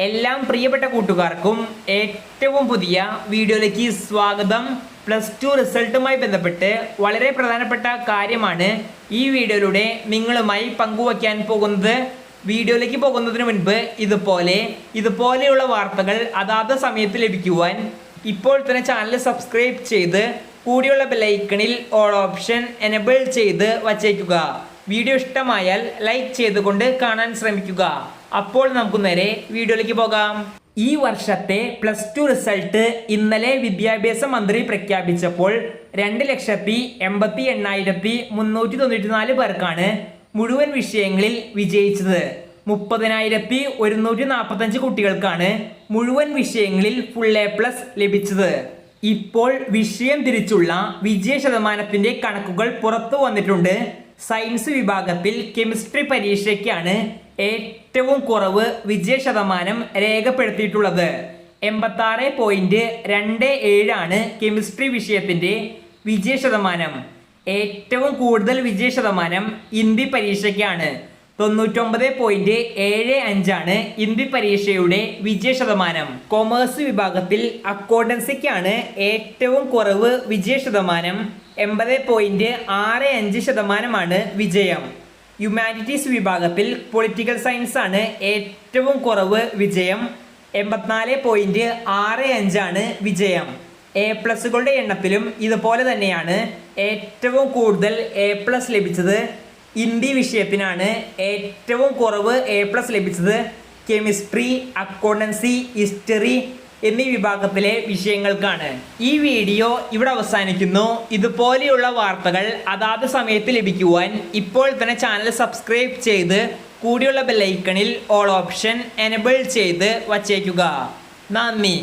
എല്ലാം പ്രിയപ്പെട്ട കൂട്ടുകാർക്കും ഏറ്റവും പുതിയ വീഡിയോയിലേക്ക് സ്വാഗതം. പ്ലസ് ടു റിസൾട്ടുമായി ബന്ധപ്പെട്ട് വളരെ പ്രധാനപ്പെട്ട കാര്യമാണ് ഈ വീഡിയോയിലൂടെ നിങ്ങളുമായി പങ്കുവയ്ക്കാൻ പോകുന്നത്. വീഡിയോയിലേക്ക് പോകുന്നതിന് മുൻപ് ഇതുപോലെ ഇതുപോലെയുള്ള വാർത്തകൾ അതാത് സമയത്ത് ലഭിക്കുവാൻ ഇപ്പോൾ തന്നെ ചാനൽ സബ്സ്ക്രൈബ് ചെയ്ത് കൂടിയുള്ള ബെലൈക്കണിൽ ഓൾ ഓപ്ഷൻ എനബിൾ ചെയ്ത് വച്ചേക്കുക. വീഡിയോ ഇഷ്ടമായാൽ ലൈക്ക് ചെയ്തുകൊണ്ട് കാണാൻ ശ്രമിക്കുക. അപ്പോൾ നമുക്ക് നേരെ വീഡിയോയിലേക്ക് പോകാം. ഈ വർഷത്തെ പ്ലസ് ടു റിസൾട്ട് ഇന്നലെ വിദ്യാഭ്യാസ മന്ത്രി പ്രഖ്യാപിച്ചപ്പോൾ രണ്ട് ലക്ഷത്തി എൺപത്തി എണ്ണായിരത്തി മുന്നൂറ്റി തൊണ്ണൂറ്റി നാല് പേർക്കാണ് മുഴുവൻ വിഷയങ്ങളിൽ വിജയിച്ചത്. മുപ്പതിനായിരത്തി ഒരുന്നൂറ്റി നാൽപ്പത്തഞ്ച് കുട്ടികൾക്കാണ് മുഴുവൻ വിഷയങ്ങളിൽ ഫുൾ എ പ്ലസ് ലഭിച്ചത്. ഇപ്പോൾ വിഷയം തിരിച്ചുള്ള വിജയ ശതമാനത്തിന്റെ കണക്കുകൾ പുറത്തു വന്നിട്ടുണ്ട്. സയൻസ് വിഭാഗത്തിൽ കെമിസ്ട്രി പരീക്ഷയ്ക്കാണ് ഏറ്റവും കുറവ് വിജയ ശതമാനം രേഖപ്പെടുത്തിയിട്ടുള്ളത്. എൺപത്തി ആറ് പോയിന്റ് രണ്ട് ഏഴാണ് കെമിസ്ട്രി വിഷയത്തിന്റെ വിജയ ശതമാനം ഏറ്റവും കൂടുതൽ വിജയ ശതമാനം ഹിന്ദി പരീക്ഷയ്ക്കാണ്. തൊണ്ണൂറ്റൊമ്പത് പോയിന്റ് ഏഴ് അഞ്ചാണ് ഹിന്ദി പരീക്ഷയുടെ വിജയ ശതമാനം കൊമേഴ്സ് വിഭാഗത്തിൽ അക്കൗണ്ടൻസിക്കാണ് ഏറ്റവും കുറവ് വിജയ ശതമാനം എൺപത് പോയിന്റ് ആറ് അഞ്ച് ശതമാനമാണ് വിജയം. ഹ്യൂമാനിറ്റീസ് വിഭാഗത്തിൽ പൊളിറ്റിക്കൽ സയൻസ് ആണ് ഏറ്റവും കുറവ് വിജയം. എൺപത്തിനാല് പോയിന്റ് ആറ് അഞ്ചാണ് വിജയം. എ പ്ലസുകളുടെ എണ്ണത്തിലും ഇതുപോലെ തന്നെയാണ് ഏറ്റവും കൂടുതൽ എ പ്ലസ് ലഭിച്ചത്. ഹിന്ദി വിഷയത്തിനാണ് ഏറ്റവും കുറവ് എ പ്ലസ് ലഭിച്ചത്. കെമിസ്ട്രി അക്കൗണ്ടൻസി ഹിസ്റ്ററി എന്നീ വിഭാഗത്തിലെ വിഷയങ്ങൾക്കാണ്. ഈ വീഡിയോ ഇവിടെ അവസാനിക്കുന്നു. ഇതുപോലെയുള്ള വാർത്തകൾ അതാത് സമയത്ത് ലഭിക്കുവാൻ ഇപ്പോൾ തന്നെ ചാനൽ സബ്സ്ക്രൈബ് ചെയ്ത് കൂടിയുള്ള ബെല്ലൈക്കണിൽ ഓൾ ഓപ്ഷൻ എനബിൾ ചെയ്ത് വച്ചേക്കുക. നന്ദി.